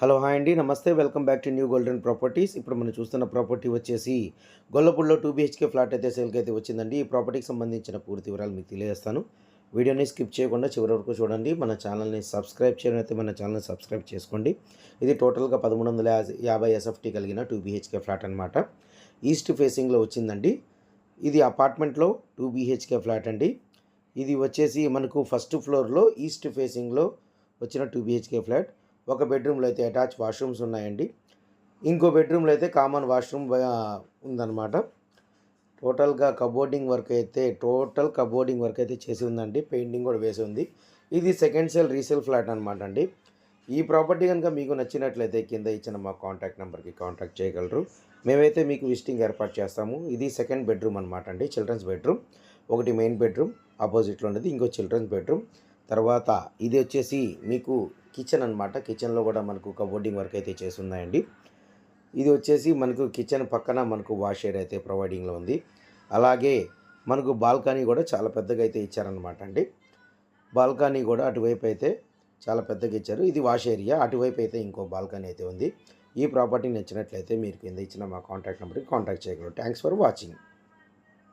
Hello hi అండి. నమస్తే. Welcome back to new golden properties. ఇప్పుడు మనం చూస్తున్న ప్రాపర్టీ వచ్చేసి గొల్లపూడిలో టూ బీహెచ్కే ఫ్లాట్ అయితే సేల్కి అయితే వచ్చిందండి. ఈ ప్రాపర్టీకి సంబంధించిన పూర్తి వివరాలు మీకు తెలియజేస్తాను. వీడియోని స్కిప్ చేయకుండా చివరి వరకు చూడండి. మన ఛానల్ని సబ్స్క్రైబ్ చేయడం అయితే మన ఛానల్ని సబ్స్క్రైబ్ చేసుకోండి. ఇది టోటల్గా పదమూడు వందల యాభై ఎస్ఎఫ్టీ కలిగిన టూ బీహెచ్కే ఫ్లాట్ అనమాట ఈస్ట్ ఫేసింగ్లో వచ్చిందండి. ఇది అపార్ట్మెంట్లో టూ బీహెచ్కే ఫ్లాట్ అండి. ఇది వచ్చేసి మనకు ఫస్ట్ ఫ్లోర్లో ఈస్ట్ ఫేసింగ్లో వచ్చిన టూ బీహెచ్కే ఫ్లాట్. ఒక బెడ్రూమ్లో అయితే అటాచ్ వాష్రూమ్స్ ఉన్నాయండి. ఇంకో బెడ్రూమ్లో అయితే కామన్ వాష్రూమ్ ఉందన్నమాట. టోటల్గా కబోర్డింగ్ వర్క్ అయితే టోటల్ కబోర్డింగ్ వర్క్ అయితే చేసి ఉందండి. పెయింటింగ్ కూడా వేసి ఉంది. ఇది సెకండ్ సెల్ రీసేల్ ఫ్లాట్ అనమాట అండి. ఈ ప్రాపర్టీ కనుక మీకు నచ్చినట్లయితే కింద ఇచ్చిన మా కాంటాక్ట్ నెంబర్కి కాంటాక్ట్ చేయగలరు. మేమైతే మీకు విజిటింగ్ ఏర్పాటు చేస్తాము. ఇది సెకండ్ బెడ్రూమ్ అనమాట అండి. చిల్డ్రన్స్ బెడ్రూమ్ ఒకటి మెయిన్ బెడ్రూమ్ ఆపోజిట్లో ఉన్నది ఇంకో చిల్డ్రన్స్ బెడ్రూమ్ తర్వాత ఇది వచ్చేసి మీకు కిచెన్ అనమాట కిచెన్లో కూడా మనకు కబోర్డింగ్ వర్క్ అయితే చేసి ఇది వచ్చేసి మనకు కిచెన్ పక్కన మనకు వాష్ ఏరియా అయితే ప్రొవైడింగ్లో ఉంది. అలాగే మనకు బాల్కనీ కూడా చాలా పెద్దగా అయితే ఇచ్చారనమాట అండి. బాల్కనీ కూడా అటువైపు అయితే చాలా పెద్దగా ఇచ్చారు. ఇది వాష్ ఏరియా. అటువైపు అయితే ఇంకో బాల్కనీ అయితే ఉంది. ఈ ప్రాపర్టీ నచ్చినట్లయితే మీరు కింద ఇచ్చిన మా కాంటాక్ట్ నెంబర్కి కాంటాక్ట్ చేయగలరు. Thanks for watching.